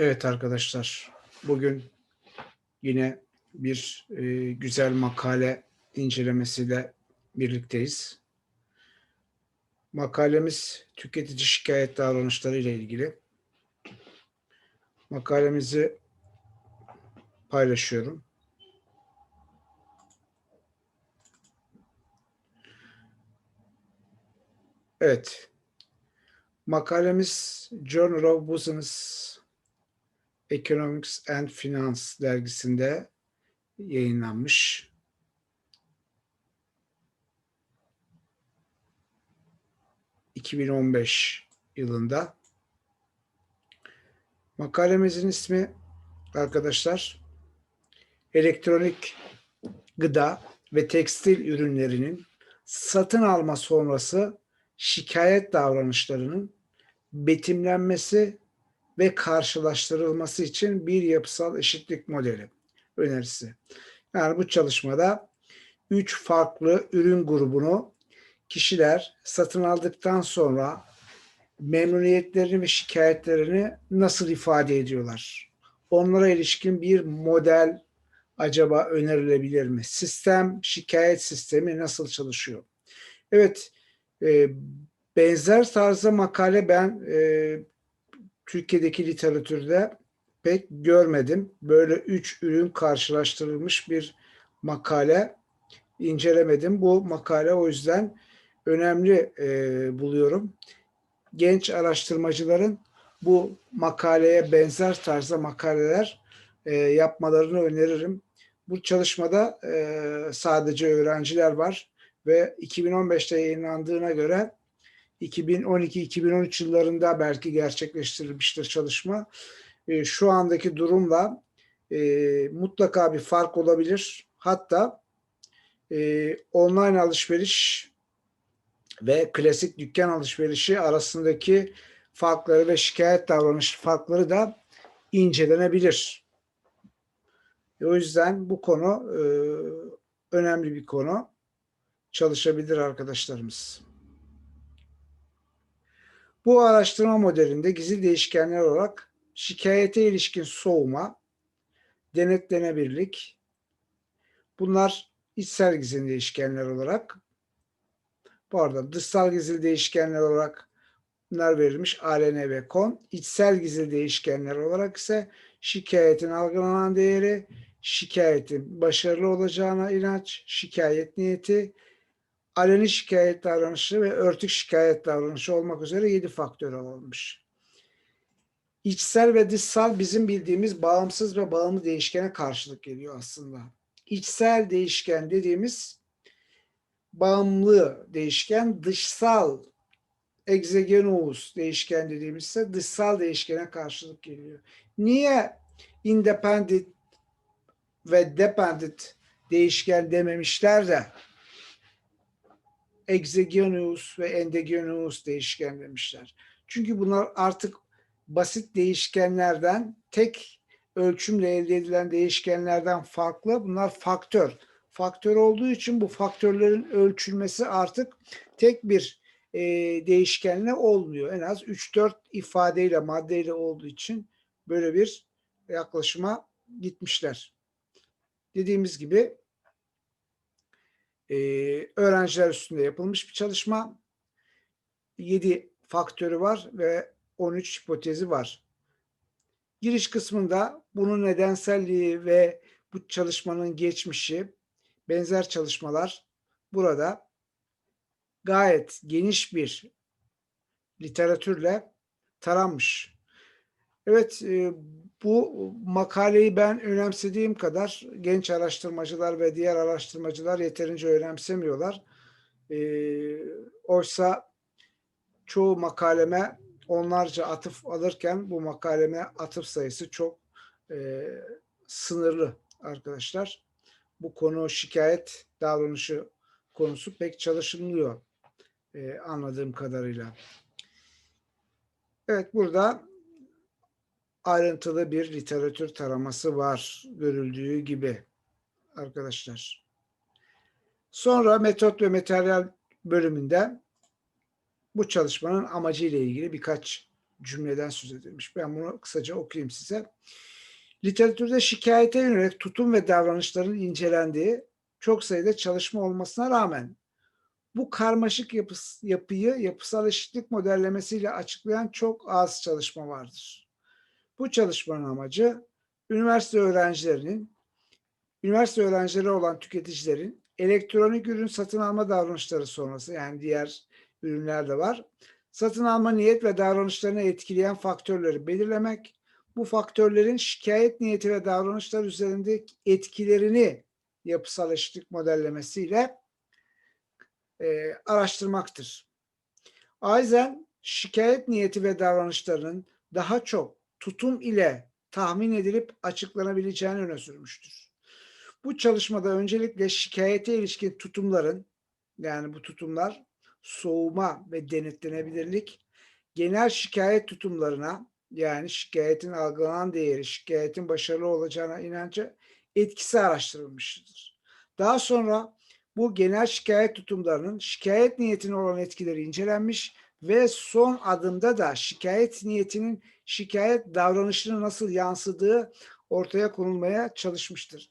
Evet arkadaşlar, bugün yine bir e, güzel makale incelemesiyle birlikteyiz. Makalemiz tüketici şikayet davranışları ile ilgili. Makalemizi paylaşıyorum. Evet. Makalemiz Journal of Business Economics and Finance dergisinde yayınlanmış. ...2015 yılında. Makalemizin ismi arkadaşlar... ...elektronik gıda ve tekstil ürünlerinin satın alma sonrası şikayet davranışlarının betimlenmesi ve karşılaştırılması için bir yapısal eşitlik modeli önerisi. Yani bu çalışmada üç farklı ürün grubunu kişiler satın aldıktan sonra memnuniyetlerini ve şikayetlerini nasıl ifade ediyorlar? Onlara ilişkin bir model acaba önerilebilir mi? Sistem, şikayet sistemi nasıl çalışıyor? Evet, e, benzer tarzda makale ben e, Türkiye'deki literatürde pek görmedim. Böyle üç ürün karşılaştırılmış bir makale incelemedim. Bu makale o yüzden önemli e, buluyorum. Genç araştırmacıların bu makaleye benzer tarzda makaleler e, yapmalarını öneririm. Bu çalışmada e, sadece öğrenciler var ve 2015'te yayınlandığına göre 2012-2013 yıllarında belki gerçekleştirilmiştir çalışma. E, şu andaki durumla e, mutlaka bir fark olabilir. Hatta e, online alışveriş ve klasik dükkan alışverişi arasındaki farkları ve şikayet davranış farkları da incelenebilir. O yüzden bu konu önemli bir konu. Çalışabilir arkadaşlarımız. Bu araştırma modelinde gizli değişkenler olarak şikayete ilişkin soğuma, denetlenebilirlik, bunlar içsel gizli değişkenler olarak, bu arada dışsal gizli değişkenler olarak bunlar verilmiş ARN ve KON, içsel gizli değişkenler olarak ise şikayetin algılanan değeri, şikayetin başarılı olacağına inanç, şikayet niyeti, aleni şikayet davranışı ve örtük şikayet davranışı olmak üzere 7 faktör alınmış. İçsel ve dışsal bizim bildiğimiz bağımsız ve bağımlı değişkene karşılık geliyor aslında. İçsel değişken dediğimiz bağımlı değişken, dışsal exogenous değişken dediğimiz ise dışsal değişkene karşılık geliyor. Niye independent ve dependent değişken dememişler de exogenous ve endogenous değişken demişler. Çünkü bunlar artık basit değişkenlerden tek ölçümle elde edilen değişkenlerden farklı. Bunlar faktör. Faktör olduğu için bu faktörlerin ölçülmesi artık tek bir e, değişkenle olmuyor. En az 3-4 ifadeyle, maddeyle olduğu için böyle bir yaklaşıma gitmişler. Dediğimiz gibi e, öğrenciler üstünde yapılmış bir çalışma. 7 faktörü var ve 13 hipotezi var. Giriş kısmında bunun nedenselliği ve bu çalışmanın geçmişi, benzer çalışmalar burada gayet geniş bir literatürle taranmış. Evet, e, bu makaleyi ben önemsediğim kadar genç araştırmacılar ve diğer araştırmacılar yeterince önemsemiyorlar. E, oysa çoğu makaleme onlarca atıf alırken bu makaleme atıf sayısı çok e, sınırlı arkadaşlar. Bu konu şikayet davranışı konusu pek çalışılmıyor e, anladığım kadarıyla. Evet burada ayrıntılı bir literatür taraması var görüldüğü gibi arkadaşlar. Sonra metot ve materyal bölümünde bu çalışmanın amacı ile ilgili birkaç cümleden söz edilmiş. Ben bunu kısaca okuyayım size. Literatürde şikayete yönelik tutum ve davranışların incelendiği çok sayıda çalışma olmasına rağmen bu karmaşık yapıs, yapıyı yapısal eşitlik modellemesiyle açıklayan çok az çalışma vardır. Bu çalışmanın amacı üniversite öğrencilerinin, üniversite öğrencileri olan tüketicilerin elektronik ürün satın alma davranışları sonrası yani diğer ürünler de var. Satın alma niyet ve davranışlarını etkileyen faktörleri belirlemek, bu faktörlerin şikayet niyeti ve davranışlar üzerindeki etkilerini yapısal eşitlik modellemesiyle e, araştırmaktır. Aizen şikayet niyeti ve davranışlarının daha çok tutum ile tahmin edilip açıklanabileceğini öne sürmüştür. Bu çalışmada öncelikle şikayete ilişkin tutumların yani bu tutumlar soğuma ve denetlenebilirlik genel şikayet tutumlarına yani şikayetin algılanan değeri, şikayetin başarılı olacağına inancı etkisi araştırılmıştır. Daha sonra bu genel şikayet tutumlarının şikayet niyetine olan etkileri incelenmiş ve son adımda da şikayet niyetinin şikayet davranışını nasıl yansıdığı ortaya konulmaya çalışmıştır.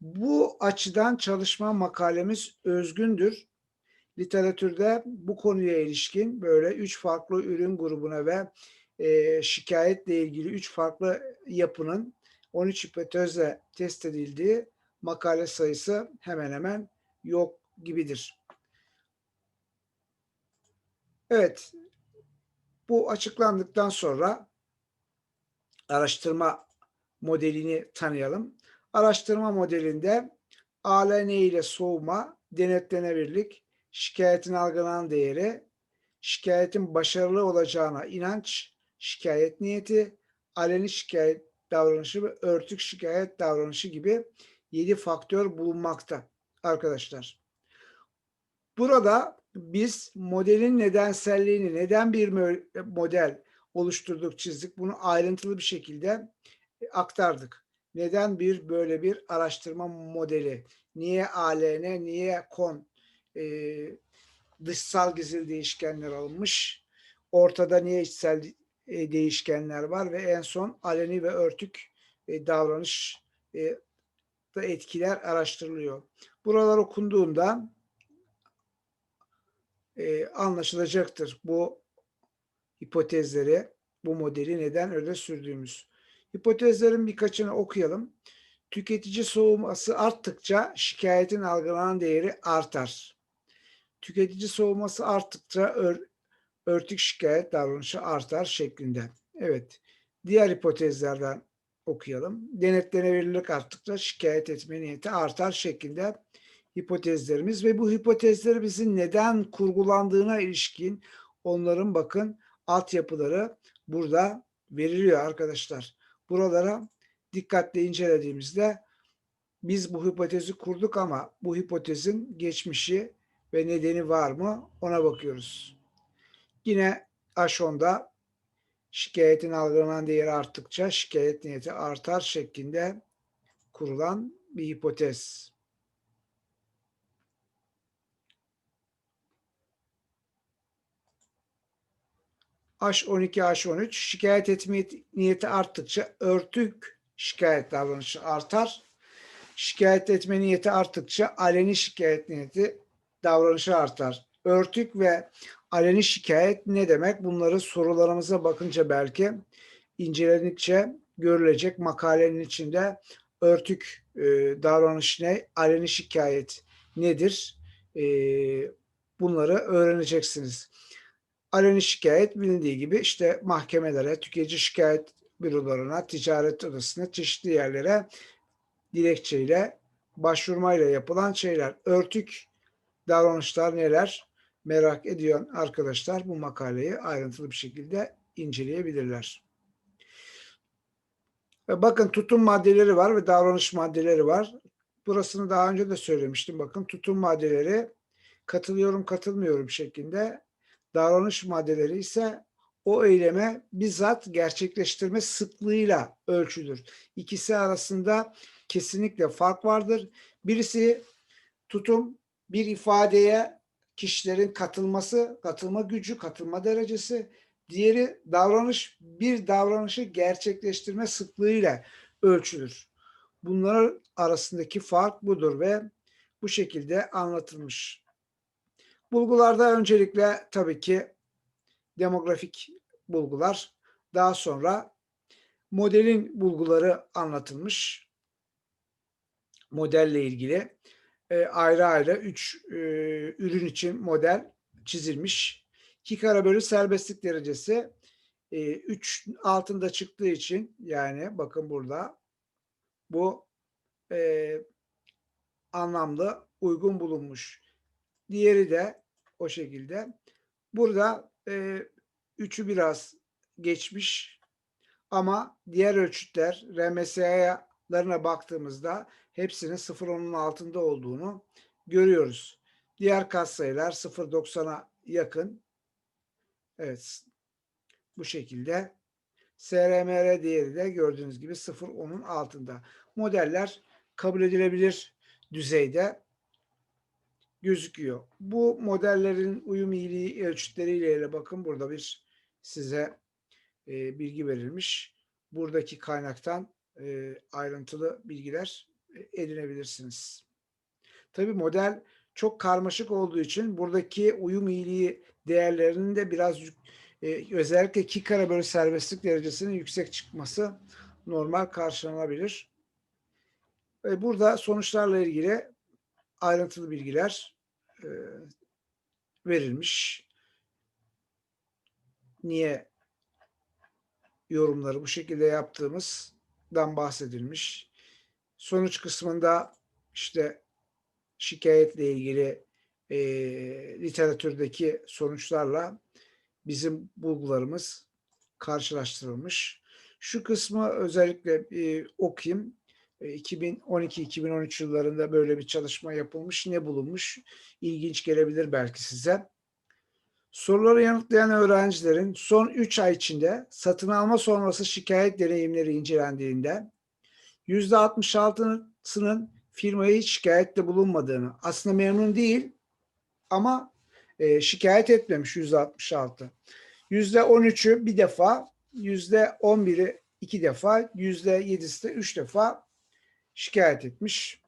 Bu açıdan çalışma makalemiz özgündür. Literatürde bu konuya ilişkin böyle üç farklı ürün grubuna ve e, şikayetle ilgili üç farklı yapının 13 hipotezle test edildiği makale sayısı hemen hemen yok gibidir. Evet, bu açıklandıktan sonra araştırma modelini tanıyalım. Araştırma modelinde ALN ile soğuma, denetlenebilirlik, şikayetin algılanan değeri, şikayetin başarılı olacağına inanç, şikayet niyeti, aleni şikayet davranışı ve örtük şikayet davranışı gibi 7 faktör bulunmakta arkadaşlar. Burada biz modelin nedenselliğini, neden bir model oluşturduk, çizdik, bunu ayrıntılı bir şekilde aktardık. Neden bir böyle bir araştırma modeli? Niye ALN, niye KON e, dışsal gizli değişkenler alınmış? Ortada niye içsel e, değişkenler var ve en son aleni ve örtük e, davranış e, da etkiler araştırılıyor. Buralar okunduğunda e, anlaşılacaktır bu hipotezleri, bu modeli neden öyle sürdüğümüz. Hipotezlerin birkaçını okuyalım. Tüketici soğuması arttıkça şikayetin algılanan değeri artar. Tüketici soğuması arttıkça ör, örtük şikayet davranışı artar şeklinde. Evet. Diğer hipotezlerden okuyalım. Denetlenebilirlik arttıkça şikayet etme niyeti artar şeklinde hipotezlerimiz ve bu hipotezleri bizim neden kurgulandığına ilişkin onların bakın altyapıları burada veriliyor arkadaşlar. Buralara dikkatle incelediğimizde biz bu hipotezi kurduk ama bu hipotezin geçmişi ve nedeni var mı ona bakıyoruz. Yine H10'da şikayetin algılanan değeri arttıkça şikayet niyeti artar şeklinde kurulan bir hipotez. H12, H13 şikayet etme niyeti arttıkça örtük şikayet davranışı artar. Şikayet etme niyeti arttıkça aleni şikayet niyeti davranışı artar. Örtük ve aleni şikayet ne demek? Bunları sorularımıza bakınca belki inceledikçe görülecek makalenin içinde örtük e, davranış ne, aleni şikayet nedir? E, bunları öğreneceksiniz. Aleni şikayet bilindiği gibi işte mahkemelere, tüketici şikayet bürolarına, ticaret odasına, çeşitli yerlere dilekçeyle, başvurmayla yapılan şeyler. Örtük davranışlar neler? Merak ediyor arkadaşlar bu makaleyi ayrıntılı bir şekilde inceleyebilirler. Bakın tutum maddeleri var ve davranış maddeleri var. Burasını daha önce de söylemiştim. Bakın tutum maddeleri katılıyorum katılmıyorum şeklinde. Davranış maddeleri ise o eyleme bizzat gerçekleştirme sıklığıyla ölçülür. İkisi arasında kesinlikle fark vardır. Birisi tutum bir ifadeye kişilerin katılması, katılma gücü, katılma derecesi. Diğeri davranış bir davranışı gerçekleştirme sıklığıyla ölçülür. Bunlar arasındaki fark budur ve bu şekilde anlatılmış. Bulgularda öncelikle tabii ki demografik bulgular, daha sonra modelin bulguları anlatılmış. Modelle ilgili e, ayrı ayrı üç e, ürün için model çizilmiş. 2 kare bölü serbestlik derecesi 3 altında çıktığı için yani bakın burada bu e, anlamlı uygun bulunmuş. Diğeri de o şekilde. Burada e, üçü biraz geçmiş ama diğer ölçütler RMSA'larına baktığımızda hepsinin 0.10'un altında olduğunu görüyoruz. Diğer katsayılar 0.90'a yakın. Evet. Bu şekilde. SRMR değeri de gördüğünüz gibi 0.10'un altında. Modeller kabul edilebilir düzeyde gözüküyor. Bu modellerin uyum iyiliği ölçütleriyle bakın burada bir size e, bilgi verilmiş. Buradaki kaynaktan e, ayrıntılı bilgiler e, edinebilirsiniz. Tabi model çok karmaşık olduğu için buradaki uyum iyiliği değerlerinin de biraz e, özellikle 2 kare serbestlik derecesinin yüksek çıkması normal karşılanabilir. E, burada sonuçlarla ilgili ayrıntılı bilgiler e, verilmiş. Niye yorumları bu şekilde yaptığımızdan bahsedilmiş. Sonuç kısmında işte şikayetle ilgili e, literatürdeki sonuçlarla bizim bulgularımız karşılaştırılmış. Şu kısmı özellikle e, okuyayım. 2012-2013 yıllarında böyle bir çalışma yapılmış. Ne bulunmuş? İlginç gelebilir belki size. Soruları yanıtlayan öğrencilerin son 3 ay içinde satın alma sonrası şikayet deneyimleri incelendiğinde %66'sının firmaya hiç şikayette bulunmadığını, aslında memnun değil ama e, şikayet etmemiş %66. %13'ü bir defa, %11'i iki defa, %7'si de üç defa şikayet etmiş.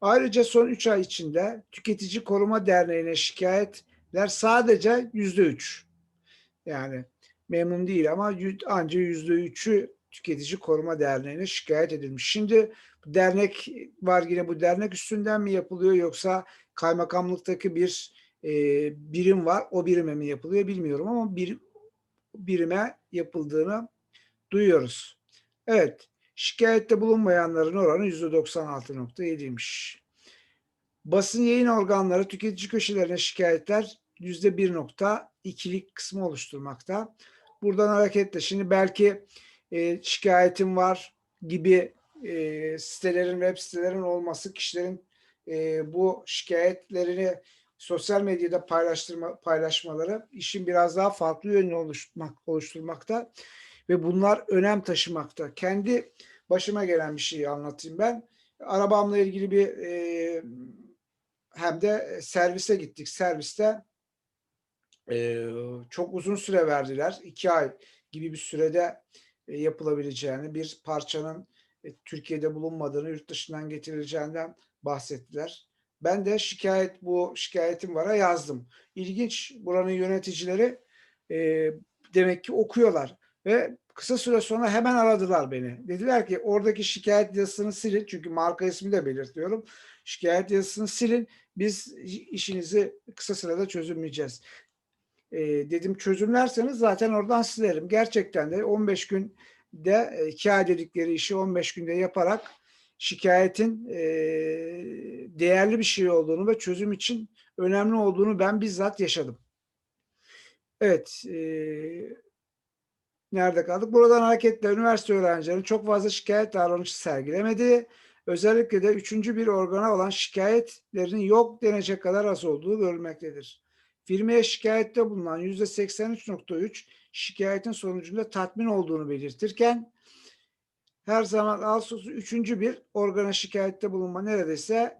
Ayrıca son 3 ay içinde Tüketici Koruma Derneği'ne şikayetler sadece yüzde üç. Yani memnun değil ama ancak yüzde üçü Tüketici Koruma Derneği'ne şikayet edilmiş. Şimdi dernek var yine bu dernek üstünden mi yapılıyor yoksa kaymakamlıktaki bir e, birim var o birime mi yapılıyor bilmiyorum ama bir birime yapıldığını duyuyoruz. Evet şikayette bulunmayanların oranı %96.7'ymiş. Basın yayın organları tüketici köşelerine şikayetler %1.2'lik kısmı oluşturmakta. Buradan hareketle şimdi belki e, şikayetim var gibi e, sitelerin, web sitelerin olması kişilerin e, bu şikayetlerini sosyal medyada paylaştırma, paylaşmaları işin biraz daha farklı yönünü oluşturmak, oluşturmakta ve bunlar önem taşımakta. Kendi başıma gelen bir şeyi anlatayım ben. Arabamla ilgili bir e, hem de servise gittik. Serviste e, çok uzun süre verdiler. iki ay gibi bir sürede e, yapılabileceğini, bir parçanın e, Türkiye'de bulunmadığını, yurt dışından getirileceğinden bahsettiler. Ben de şikayet bu şikayetim vara yazdım. İlginç buranın yöneticileri e, demek ki okuyorlar ve kısa süre sonra hemen aradılar beni. Dediler ki oradaki şikayet yazısını silin çünkü marka ismi de belirtiyorum. Şikayet yazısını silin biz işinizi kısa sürede çözümleyeceğiz. E, dedim çözümlerseniz zaten oradan silerim. Gerçekten de 15 gün de e, dedikleri işi 15 günde yaparak şikayetin e, değerli bir şey olduğunu ve çözüm için önemli olduğunu ben bizzat yaşadım. Evet, e, nerede kaldık? Buradan hareketle üniversite öğrencilerinin çok fazla şikayet davranışı sergilemedi. Özellikle de üçüncü bir organa olan şikayetlerinin yok denecek kadar az olduğu görülmektedir. Firmaya şikayette bulunan %83.3 şikayetin sonucunda tatmin olduğunu belirtirken her zaman Ağustos'u üçüncü bir organa şikayette bulunma neredeyse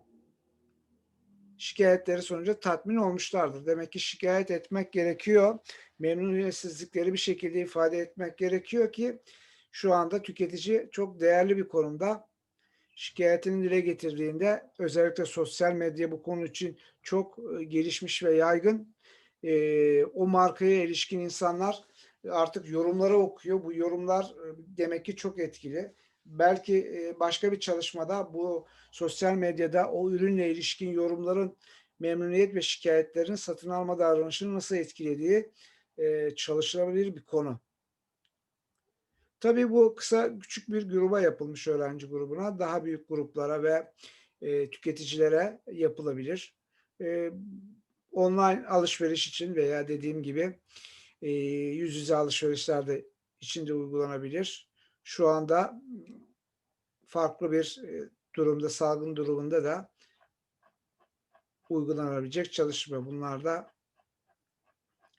şikayetleri sonucu tatmin olmuşlardır. Demek ki şikayet etmek gerekiyor. Memnuniyetsizlikleri bir şekilde ifade etmek gerekiyor ki şu anda tüketici çok değerli bir konumda. Şikayetini dile getirdiğinde özellikle sosyal medya bu konu için çok e, gelişmiş ve yaygın. E, o markaya ilişkin insanlar artık yorumları okuyor. Bu yorumlar e, demek ki çok etkili. Belki başka bir çalışmada bu sosyal medyada o ürünle ilişkin yorumların memnuniyet ve şikayetlerin satın alma davranışını nasıl etkilediği çalışılabilir bir konu. Tabii bu kısa küçük bir gruba yapılmış öğrenci grubuna. Daha büyük gruplara ve e, tüketicilere yapılabilir. E, online alışveriş için veya dediğim gibi e, yüz yüze alışverişlerde içinde uygulanabilir. Şu anda farklı bir durumda, salgın durumunda da uygulanabilecek çalışma. Bunlar da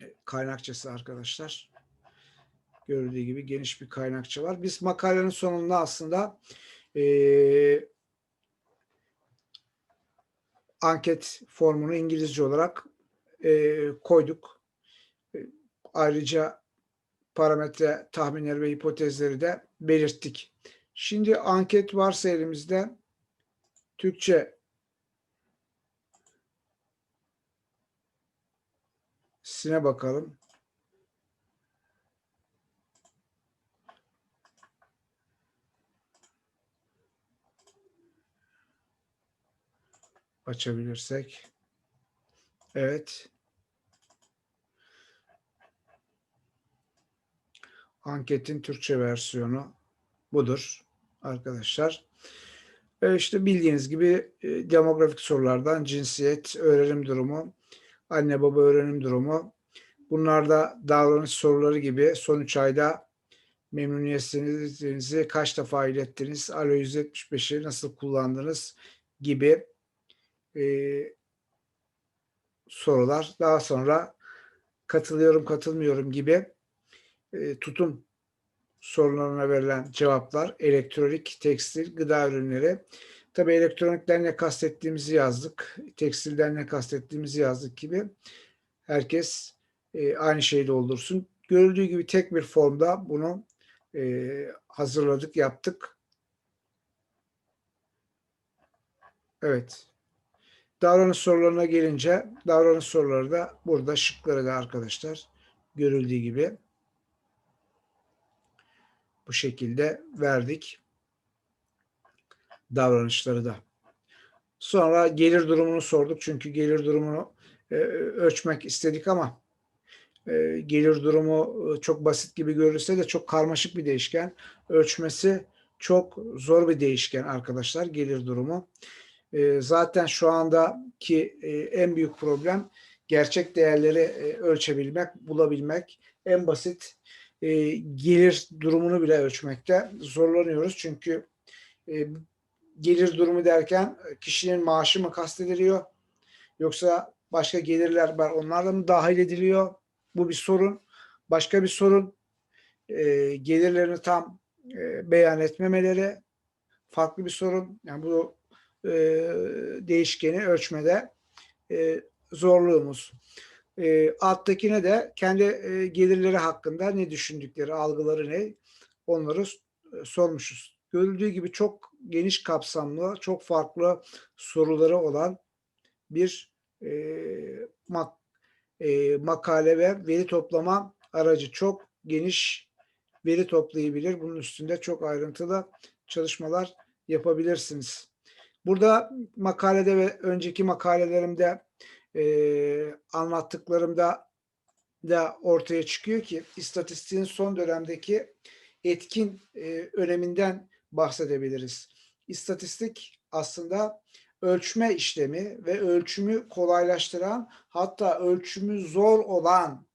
e, kaynakçası arkadaşlar. Gördüğü gibi geniş bir kaynakça var. Biz makalenin sonunda aslında e, anket formunu İngilizce olarak e, koyduk. Ayrıca parametre tahminleri ve hipotezleri de belirttik. Şimdi anket varsa elimizde Türkçe sine bakalım. Açabilirsek. Evet. Anketin Türkçe versiyonu budur arkadaşlar. E işte bildiğiniz gibi e, demografik sorulardan cinsiyet, öğrenim durumu, anne baba öğrenim durumu. Bunlarda davranış soruları gibi son 3 ayda memnuniyetsizliğinizi kaç defa ilettiniz, Alo 175'i nasıl kullandınız gibi e, sorular. Daha sonra katılıyorum katılmıyorum gibi e, tutum sorularına verilen cevaplar elektronik, tekstil, gıda ürünleri. Tabi elektronikten ne kastettiğimizi yazdık. Tekstilden ne kastettiğimizi yazdık gibi. Herkes e, aynı şeyi doldursun. Görüldüğü gibi tek bir formda bunu e, hazırladık, yaptık. Evet. Davranış sorularına gelince davranış soruları da burada şıkları da arkadaşlar görüldüğü gibi bu şekilde verdik davranışları da. Sonra gelir durumunu sorduk çünkü gelir durumunu e, ölçmek istedik ama e, gelir durumu e, çok basit gibi görülse de çok karmaşık bir değişken. Ölçmesi çok zor bir değişken arkadaşlar gelir durumu. E, zaten şu andaki e, en büyük problem gerçek değerleri e, ölçebilmek, bulabilmek. En basit e, gelir durumunu bile ölçmekte zorlanıyoruz. Çünkü e, gelir durumu derken kişinin maaşı mı kastediliyor? Yoksa başka gelirler var onlarla mı dahil ediliyor? Bu bir sorun. Başka bir sorun e, gelirlerini tam e, beyan etmemeleri farklı bir sorun. Yani bu e, değişkeni ölçmede e, zorluğumuz. E, alttakine de kendi e, gelirleri hakkında ne düşündükleri, algıları ne onları e, sormuşuz. Görüldüğü gibi çok geniş kapsamlı, çok farklı soruları olan bir e, mak, e, makale ve veri toplama aracı çok geniş veri toplayabilir. Bunun üstünde çok ayrıntılı çalışmalar yapabilirsiniz. Burada makalede ve önceki makalelerimde e, anlattıklarımda da ortaya çıkıyor ki istatistiğin son dönemdeki etkin e, öneminden bahsedebiliriz. İstatistik aslında ölçme işlemi ve ölçümü kolaylaştıran hatta ölçümü zor olan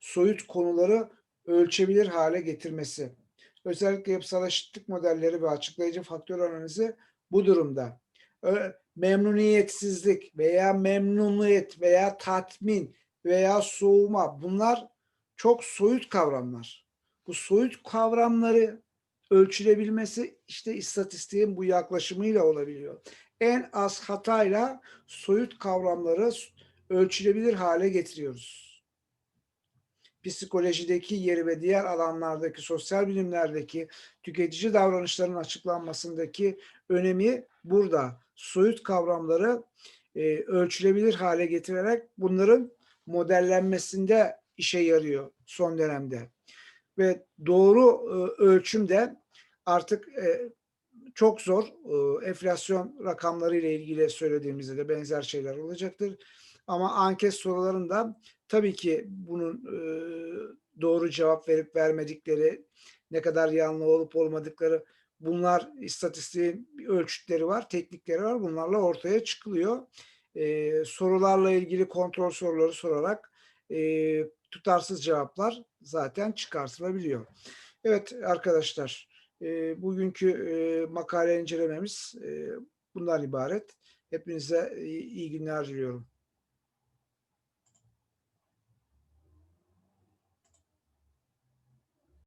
soyut konuları ölçebilir hale getirmesi. Özellikle yapısal eşitlik modelleri ve açıklayıcı faktör analizi bu durumda memnuniyetsizlik veya memnuniyet veya tatmin veya soğuma bunlar çok soyut kavramlar. Bu soyut kavramları ölçülebilmesi işte istatistiğin bu yaklaşımıyla olabiliyor. en az hatayla soyut kavramları ölçülebilir hale getiriyoruz. Psikolojideki yeri ve diğer alanlardaki sosyal bilimlerdeki tüketici davranışların açıklanmasındaki önemi burada. Soyut kavramları e, ölçülebilir hale getirerek bunların modellenmesinde işe yarıyor son dönemde. Ve doğru e, ölçüm de artık e, çok zor. E, enflasyon rakamları ile ilgili söylediğimizde de benzer şeyler olacaktır. Ama anket sorularında tabii ki bunun e, doğru cevap verip vermedikleri, ne kadar yanlı olup olmadıkları bunlar istatistiğin ölçütleri var, teknikleri var. Bunlarla ortaya çıkılıyor. E, sorularla ilgili kontrol soruları sorarak e, tutarsız cevaplar zaten çıkartılabiliyor. Evet arkadaşlar, e, bugünkü e, makale incelememiz e, bundan ibaret. Hepinize iyi günler diliyorum.